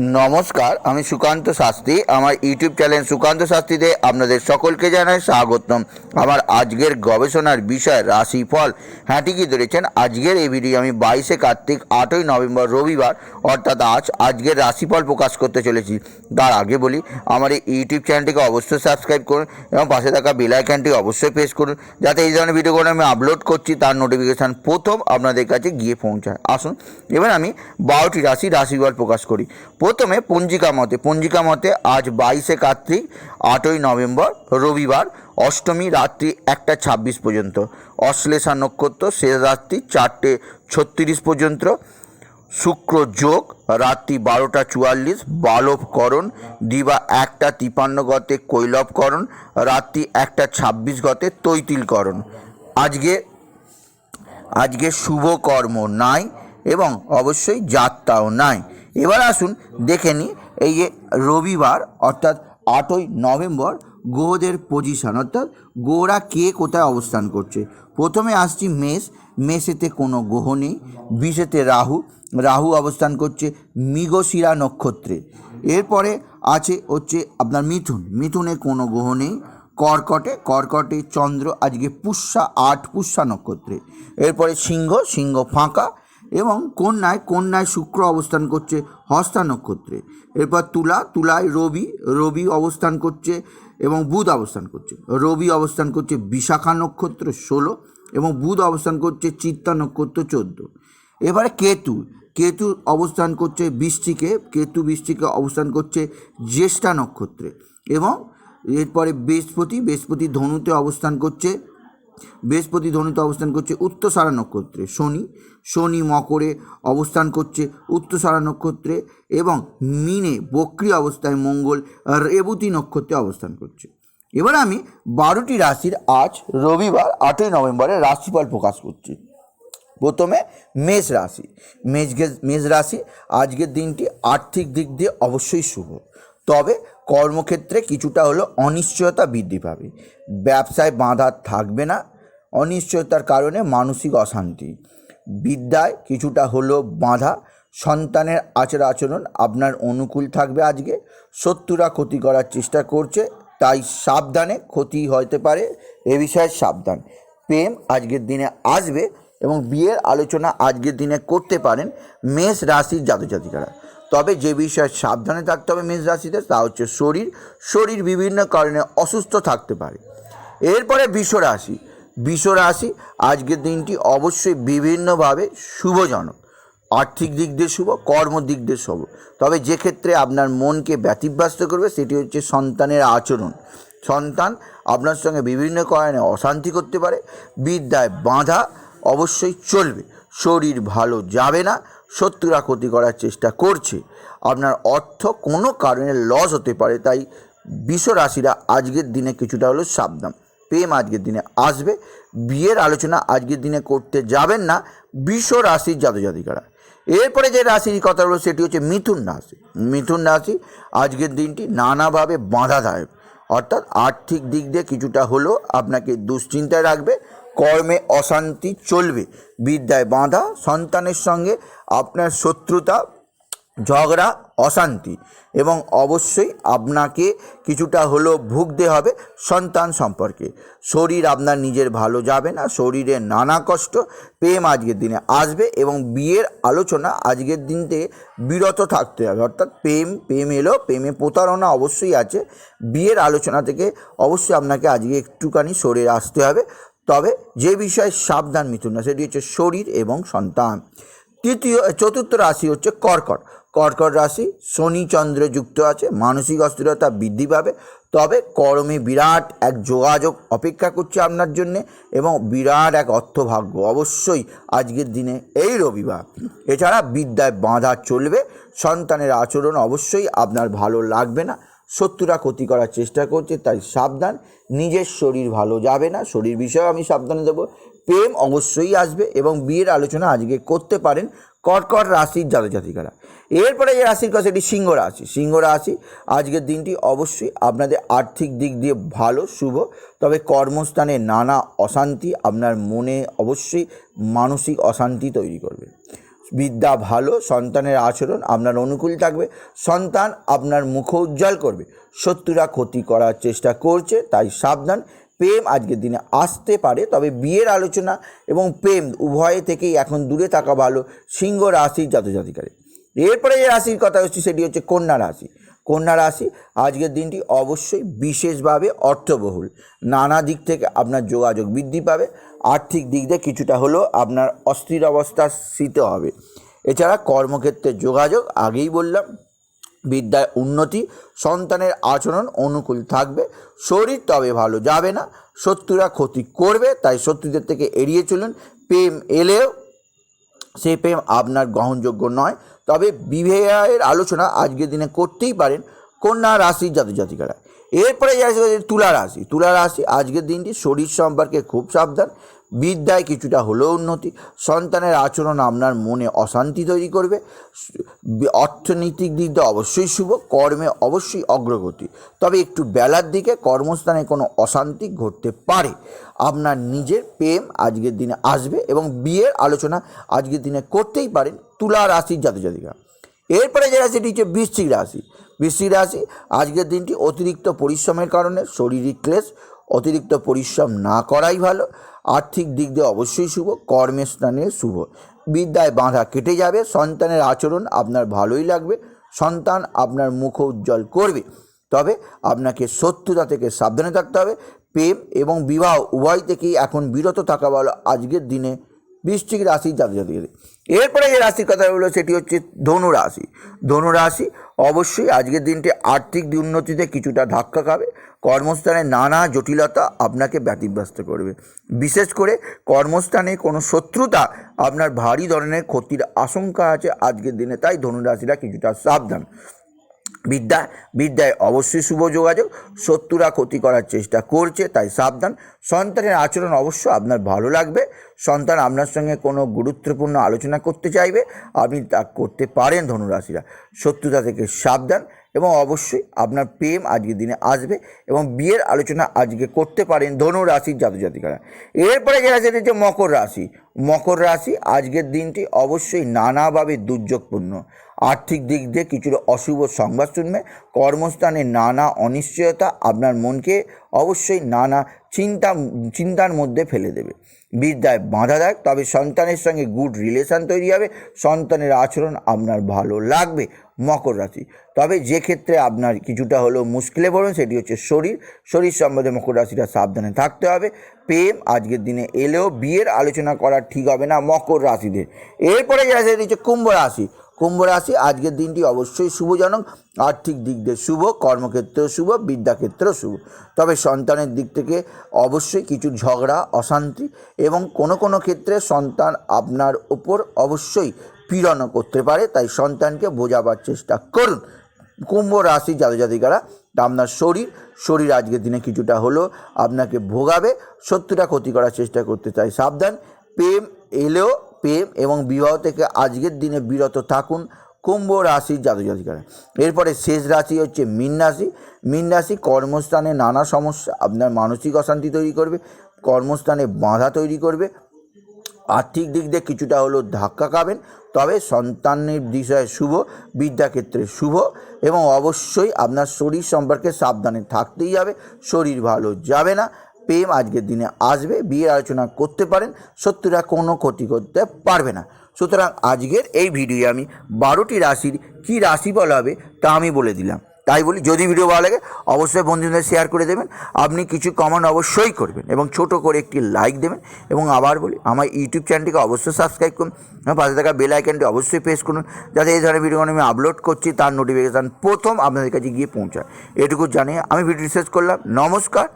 নমস্কার, আমি সুকান্ত শাস্ত্রী। আমার ইউটিউব চ্যানেল সুকান্ত শাস্ত্রীতে আপনাদের সকলকে জানাই স্বাগতম। আমার আজকের গবেষণার বিষয় রাশিফল। হ্যাঁ ঠিকই ধরেছেন, আজকের এই ভিডিও আমি বাইশে কার্তিক, আটই নভেম্বর, রবিবার, অর্থাৎ আজ আজকের রাশিফল প্রকাশ করতে চলেছি। তার আগে বলি, আমার এই ইউটিউব চ্যানেলটিকে অবশ্যই সাবস্ক্রাইব করুন এবং পাশে থাকা বেল আইকনটি অবশ্যই প্রেস করুন, যাতে এই ধরনের ভিডিওগুলো আমি আপলোড করছি, তার নোটিফিকেশান প্রথম আপনাদের কাছে গিয়ে পৌঁছায়। আসুন, এবার আমি বারোটি রাশি, রাশিফল প্রকাশ করি। প্রথমে পঞ্জিকা মতে পঞ্জিকা মতে আজ বাইশে কার্তিক, আটই নভেম্বর, রবিবার, অষ্টমী রাত্রি একটা ছাব্বিশ পর্যন্ত। অশ্লেষা নক্ষত্র শেষ রাত্রি চারটে ছত্রিশ পর্যন্ত। শুক্র যোগ রাত্রি বারোটা চুয়াল্লিশ, বালবকরণ দিবা একটা তিপান্ন গতে কৈলবকরণ, রাত্রি একটা ছাব্বিশ গতে তৈতিলকরণ। আজকে আজকে শুভ কর্ম নাই এবং অবশ্যই যাত্রাও নাই। এবার আসুন দেখে নিই এই যে রবিবার, অর্থাৎ আটই নভেম্বর গ্রহদের পজিশন অর্থাৎ গ্রহরা কে কোথায় অবস্থান করছে? প্রথমে আসছি মেষ, মেষেতে কোনো গ্রহ নেই, বিষেতে রাহু রাহু অবস্থান করছে মৃগশিরা নক্ষত্রে। এরপরে আছে হচ্ছে আপনার মিথুন, মিথুনে কোনো গ্রহ নেই, কর্কটে কর্কটে চন্দ্র, আজকে পুষ্যা আট পুষ্যা নক্ষত্রে। এরপরে সিংহ সিংহ ফাঁকা এবং কন্যায় কন্যায় শুক্র অবস্থান করছে হস্তা নক্ষত্রে এরপর তুলা তুলায় রবি রবি অবস্থান করছে এবং বুধ অবস্থান করছে। রবি অবস্থান করছে বিশাখা নক্ষত্র ষোলো এবং বুধ অবস্থান করছে চিত্তা নক্ষত্র চোদ্দ। এবারে কেতু কেতু অবস্থান করছে বৃষ্টিকে, কেতু বৃষ্টিকে অবস্থান করছে জ্যেষ্ঠা নক্ষত্রে এবং এরপরে বৃহস্পতি বৃহস্পতি ধনুতে অবস্থান করছে বৃহস্পতি ধনুতে অবস্থান করছে উত্তরসারা নক্ষত্রে, শনি শনি মকরে অবস্থান করছে উত্তরসারা নক্ষত্রে এবং মিনে বক্রি অবস্থায় মঙ্গল রেবতী নক্ষত্রে অবস্থান করছে। এবার আমি বারোটি রাশির আজ রবিবার, আটই নভেম্বরে রাশিফল প্রকাশ করছি। প্রথমে মেষ রাশি। মেষ মেষ রাশি আজকের দিনটি আর্থিক দিক দিয়ে অবশ্যই শুভ। তবে কর্মক্ষেত্রে কিছুটা হলো অনিশ্চয়তা বৃদ্ধি পাবে। ব্যবসায় বাধা থাকবে না অনিশ্চয়তার কারণে মানসিক অশান্তি। বিদ্যায় কিছুটা হলো বাধা, সন্তানের আচার আচরণ আপনার অনুকূল থাকবে আজকে। শত্রুরা ক্ষতি করার চেষ্টা করছে, তাই সাবধানে ক্ষতি হতে পারে, এ বিষয়ে সাবধান। প্রেম আজকের দিনে আসবে এবং বিয়ের আলোচনা আজকের দিনে করতে পারেন মেষ রাশির জাতজাতিকারা। তবে যে বিষয়ে সাবধানে থাকতে হবে মেষ রাশিতে, তা হচ্ছে শরীর। শরীর বিভিন্ন কারণে অসুস্থ থাকতে পারে। এরপরে বিশ্ব রাশি রাশি আজকের দিনটি অবশ্যই বিভিন্নভাবে শুভজনক। আর্থিক দিক দিয়ে শুভ, কর্ম দিক দিয়ে শুভ। তবে যে ক্ষেত্রে আপনার মনকে ব্যতিব্যস্ত করবে, সেটি হচ্ছে সন্তানের আচরণ। সন্তান আপনার সঙ্গে বিভিন্ন কারণে অশান্তি করতে পারে, বিদ্যায় বাঁধা অবশ্যই চলবে। শরীর ভালো যাবে না, শত্রুরা ক্ষতি করার চেষ্টা করছে। আপনার অর্থ কোনো কারণে লস হতে পারে, তাই বিশ্ব রাশিরা আজকের দিনে কিছুটা হলো সাবধান। প্রেম আজকের দিনে আসবে। বিয়ের আলোচনা আজকের দিনে করতে যাবেন না। বিশ্ব রাশির জাতজাতিকারা। এরপরে যে রাশির কথা হলো সেটি হচ্ছে মিথুন রাশি। মিথুন রাশি আজকের দিনটি নানাভাবে বাধাদায়ক। অর্থাৎ আর্থিক দিক দিয়ে কিছুটা হলেও আপনাকে দুশ্চিন্তায় রাখবে, কর্মে অশান্তি চলবে। বিদ্যায় বাঁধা, সন্তানের সঙ্গে আপনার শত্রুতা ঝগড়া, অশান্তি এবং অবশ্যই আপনাকে কিছুটা হলেও ভুগতে হবে সন্তান সম্পর্কে। শরীর আপনার নিজের ভালো যাবে না, শরীরে নানা কষ্ট, প্রেম আজকের দিনে আসবে এবং বিয়ের আলোচনা আজকের দিনতে বিরত থাকতে হবে। অর্থাৎ প্রেম প্রেম এলো, প্রেমে প্রতারণা অবশ্যই আছে। বিয়ের আলোচনা থেকে অবশ্যই আপনাকে আজকে একটুখানি সরে আসতে হবে। তবে যে বিষয়ে সাবধান মিথুন না, সেটি হচ্ছে শরীর এবং সন্তান। তৃতীয়, চতুর্থ রাশি হচ্ছে কর্কট। কর্কট রাশি, শনি চন্দ্র যুক্ত আছে, মানসিক অস্থিরতা বৃদ্ধি পাবে। তবে কর্মে বিরাট এক যোগাযোগ অপেক্ষা করছে আপনার জন্যে এবং বিরাট এক অর্থভাগ্য। অবশ্যই আজকের দিনে এই রবিবার। এছাড়া বিদ্যায় বাঁধা চলবে, সন্তানের আচরণ অবশ্যই আপনার ভালো লাগবে না। শত্রুরা ক্ষতি করার চেষ্টা করছে, তাই সাবধান। নিজের শরীর ভালো যাবে না। শরীর বিষয়েও আমি সাবধানে দেবো। প্রেম অবশ্যই আসবে এবং বিয়ের আলোচনা আজকে করতে পারেন কর্কট রাশির জাতজাতিকারা। এরপরে যে রাশির কথা, সেটি সিংহ রাশি। সিংহ রাশি, আজকের দিনটি অবশ্যই আপনাদের আর্থিক দিক দিয়ে ভালো, শুভ। তবে কর্মস্থানে নানা অশান্তি আপনার মনে অবশ্যই মানসিক অশান্তি তৈরি করবে। বিদ্যা ভালো, সন্তানের আচরণ আপনার অনুকূল থাকবে। সন্তান আপনার মুখ উজ্জ্বল করবে। শত্রুরা ক্ষতি করার চেষ্টা করছে, তাই সাবধান। প্রেম আজকের দিনে আসতে পারে, তবে বিয়ের আলোচনা এবং প্রেম উভয়ে থেকেই এখন দূরে থাকা ভালো সিংহ রাশির জাতজাতিকারে। এরপরে যে রাশির কথা হচ্ছে সেটি হচ্ছে কন্যা রাশি। কন্যা রাশি আজকের দিনটি অবশ্যই বিশেষভাবে অর্থবহুল। নানা দিক থেকে আপনার যোগাযোগ বৃদ্ধি পাবে, আর্থিক দিক দিয়ে কিছুটা হলেও আপনার অস্থির অবস্থা শীত হবে। এছাড়া কর্মক্ষেত্রে যোগাযোগ, আগেই বললাম বিদ্যায় উন্নতি, সন্তানের আচরণ অনুকূল থাকবে। শরীর তবে ভালো যাবে না, শত্রুরা ক্ষতি করবে, তাই শত্রুদের থেকে এড়িয়ে চলুন। প্রেম এলেও সেই প্রেম আপনার গ্রহণযোগ্য নয়। তবে বিবাহের আলোচনা আজকের দিনে করতেই পারেন কন্যা রাশির জাতি জাতিকারা এরপরে তুলা রাশি। তুলা রাশি আজকের দিনটি শরীর সম্পর্কে খুব সাবধান। বিদ্যায় কিছুটা হলেও উন্নতি, সন্তানের আচরণ আপনার মনে অশান্তি তৈরি করবে, অর্থনৈতিক দিক দিয়ে অবশ্যই শুভ, কর্মে অবশ্যই অগ্রগতি। তবে একটু বেলার দিকে কর্মস্থানে কোনো অশান্তি ঘটতে পারে। আপনার নিজের প্রেম আজকের দিনে আসবে এবং বিয়ের আলোচনা আজকের দিনে করতেই পারেন তুলা রাশির জাতজাতিকা এরপরে যে রাশিটি হচ্ছে বৃশ্চিক রাশি। বৃশ্চিক রাশি আজকের দিনটি অতিরিক্ত পরিশ্রমের কারণে, শরীরিক ক্লেশ, অতিরিক্ত পরিশ্রম না করাই ভালো। আর্থিক দিক দিয়ে অবশ্যই শুভ, কর্মের স্থানে শুভ। বিদ্যায় বাঁধা কেটে যাবে, সন্তানের আচরণ আপনার ভালোই লাগবে, সন্তান আপনার মুখ উজ্জ্বল করবে। তবে আপনাকে শত্রুতা থেকে সাবধানে থাকতে হবে, প্রেম এবং বিবাহ উভয় থেকেই এখন বিরত থাকা ভালো আজকের দিনে। বৃশ্চিক রাশির জাতি জাতিদের এরপরে যে রাশির কথা হলো, সেটি হচ্ছে ধনু রাশি। ধনু রাশি অবশ্যই আজকের দিনটি আর্থিক উন্নতিতে কিছুটা ধাক্কা খাবে কর্মস্থানে নানা জটিলতা আপনাকে ব্যতিব্যস্ত করবে। বিশেষ করে কর্মস্থানে কোনো শত্রুতা আপনার ভারী ধরনের ক্ষতির আশঙ্কা আছে আজকের দিনে, তাই ধনুরাশিরা কিছুটা সাবধান। বিদ্যা, বিদ্যায় অবশ্যই শুভ যোগাযোগ, শত্রুরা ক্ষতি করার চেষ্টা করছে, তাই সাবধান। সন্তানের আচরণ অবশ্য আপনার ভালো লাগবে, সন্তান আপনার সঙ্গে কোনো গুরুত্বপূর্ণ আলোচনা করতে চাইবে, আপনি তা করতে পারেন ধনুরাশিরা। শত্রুতা থেকে সাবধান এবং অবশ্যই আপনার প্রেম আজকের দিনে আসবে এবং বিয়ের আলোচনা আজকে করতে পারেন ধনু রাশির জাতজাতিকারা এরপরে যে রাশি হচ্ছে মকর রাশি। মকর রাশি আজকের দিনটি অবশ্যই নানাভাবে দুর্যোগপূর্ণ। আর্থিক দিক দিয়ে কিছুটা অশুভ সংবাদ শুনবে। কর্মস্থানে নানা অনিশ্চয়তা আপনার মনকে অবশ্যই নানা চিন্তা, চিন্তার মধ্যে ফেলে দেবে। বিদ্যায় বাধা দেয় তবে সন্তানের সঙ্গে গুড রিলেশন তৈরি হবে। সন্তানের আচরণ আপনার ভালো লাগবে, মকর রাশি। তবে যে ক্ষেত্রে আপনার কিছুটা হলেও মুশকিলে পড়বেন, সেটি হচ্ছে শরীর। শরীর সম্বন্ধে মকর রাশিটা সাবধানে থাকতে হবে। প্রেম আজকের দিনে এলেও বিয়ের আলোচনা করা ঠিক হবে না মকর রাশিদের। এরপরে যে রাশি হচ্ছে কুম্ভ রাশি। কুম্ভ রাশি, আজকের দিনটি অবশ্যই শুভজনক। আর্থিক দিক দিয়ে শুভ, কর্মক্ষেত্রেও শুভ, বিদ্যাক্ষেত্রেও শুভ। তবে সন্তানের দিক থেকে অবশ্যই কিছু ঝগড়া, অশান্তি এবং কোনো কোনো ক্ষেত্রে সন্তান আপনার ওপর অবশ্যই পীড়নও করতে পারে। তাই সন্তানকে বোঝাবার চেষ্টা করুন। কুম্ভ রাশি জাতজাতিকারা, আপনার শরীর শরীর আজকের দিনে কিছুটা হলেও আপনাকে ভোগাবে। শত্রুরা ক্ষতি করার চেষ্টা করতে চাই। সাবধান, প্রেম এলেও প্রেম এবং বিবাহ থেকে আজকের দিনে বিরত থাকুন কুম্ভ রাশির জাতজাতিকারা এরপরে শেষ রাশি হচ্ছে মীন রাশি। মীন রাশি কর্মস্থানে নানা সমস্যা, আপনার মানসিক অশান্তি তৈরি করবে, কর্মস্থানে বাধা তৈরি করবে। আর্থিক দিক দিয়ে কিছুটা হলেও ধাক্কা খাবেন, তবে সন্তানের বিষয়ে শুভ, বিদ্যাক্ষেত্রে শুভ এবং অবশ্যই আপনার শরীর সম্পর্কে সাবধানে থাকতেই হবে, শরীর ভালো যাবে না। প্রেম আজকের দিনে আসবে, বিয়ের আলোচনা করতে পারেন শত্রুরা কোনো ক্ষতি করতে পারবে না। সুতরাং আজকের এই ভিডিও আমি বারোটি রাশির কী রাশি বলা হবে তা আমি বলে দিলাম। তাই বলি, যদি ভিডিও ভালো লাগে, অবশ্যই বন্ধুদের শেয়ার করে দেবেন। আপনি কিছু কমেন্ট অবশ্যই করবেন এবং ছোট করে একটি লাইক দেবেন এবং আবার বলি, আমার ইউটিউব চ্যানেলটিকে অবশ্যই সাবস্ক্রাইব করুন। এবং পাশে থাকা বেল আইকনটি অবশ্যই প্রেস করুন, যাতে এই ধরনের ভিডিও আমি আপলোড করছি, তার নোটিফিকেশান প্রথম আপনাদের কাছে গিয়ে পৌঁছায়। এটুকু জানিয়ে আমি ভিডিও শেষ করলাম। নমস্কার।